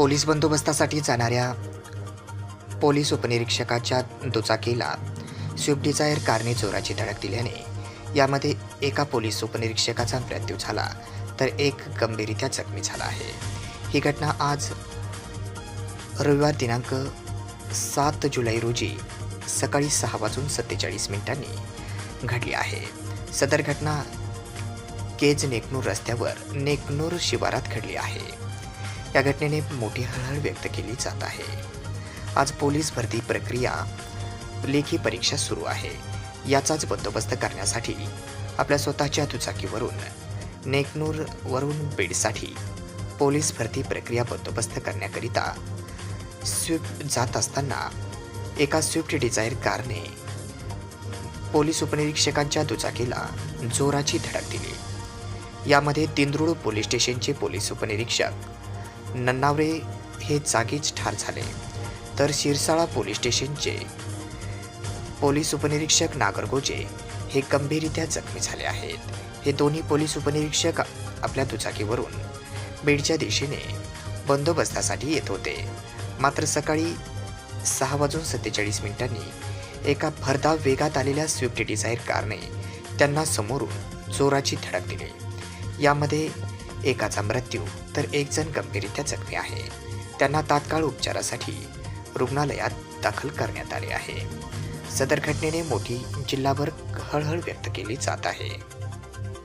Police बंदोबस्तासाठी जाणाऱ्या police उपनिरीक्षकाच्या दुचाकीला स्विफ्ट डिझायर कारने जोराची धडक दिल्याने यामध्ये एका पोलीस उपनिरीक्षकाचा मृत्यू झाला तर एक गंभीररित्या जखमी झाला आहे. ही घटना आज रविवार दिनांक सात जुलै रोजी सकाळी सहा वाजून सत्तेचाळीस मिनिटांनी घडली आहे. सदर घटना केज नेकनूर रस्त्यावर नेकनूर शिवारात घडली आहे. या घटनेने मोठी हळहळ व्यक्त केली जात आहे. आज पोलीस भरती प्रक्रिया लेखी परीक्षा सुरू आहे. याचाच बंदोबस्त करण्यासाठी आपल्या स्वतःच्या दुचाकीवरून नेकनूरवरून बीडसाठी पोलीस भरती प्रक्रिया बंदोबस्त करण्याकरिता स्विफ्ट जात असताना एका स्विफ्ट डिझायर कारने पोलीस उपनिरीक्षकांच्या दुचाकीला जोराची धडक दिली. यामध्ये तिंद्रुळ पोलीस स्टेशनचे पोलीस उपनिरीक्षक नन्नावरे हे जागीच ठार झाले. तर शिरसाळा पोलीस स्टेशनचे पोलीस उपनिरीक्षक नागरगोजे हे गंभीररित्या जखमी झाले आहेत. हे दोन्ही पोलीस उपनिरीक्षक आपल्या दुचाकीवरून बीडच्या दिशेने बंदोबस्तासाठी येत होते. मात्र सकाळी सहा वाजून सत्तेचाळीस मिनिटांनी एका भरधाव वेगात आलेल्या स्विफ्ट डिझायर कारने त्यांना समोरून जोराची धडक दिली. यामध्ये एकाचा मृत्यू तर एक जण गंभीररित्या जखमी आहे. त्यांना तात्काळ उपचारासाठी रुग्णालयात दाखल करण्यात आले आहे. सदर घटनेने मोठी जिल्हाभर हळहळ व्यक्त केली जात आहे.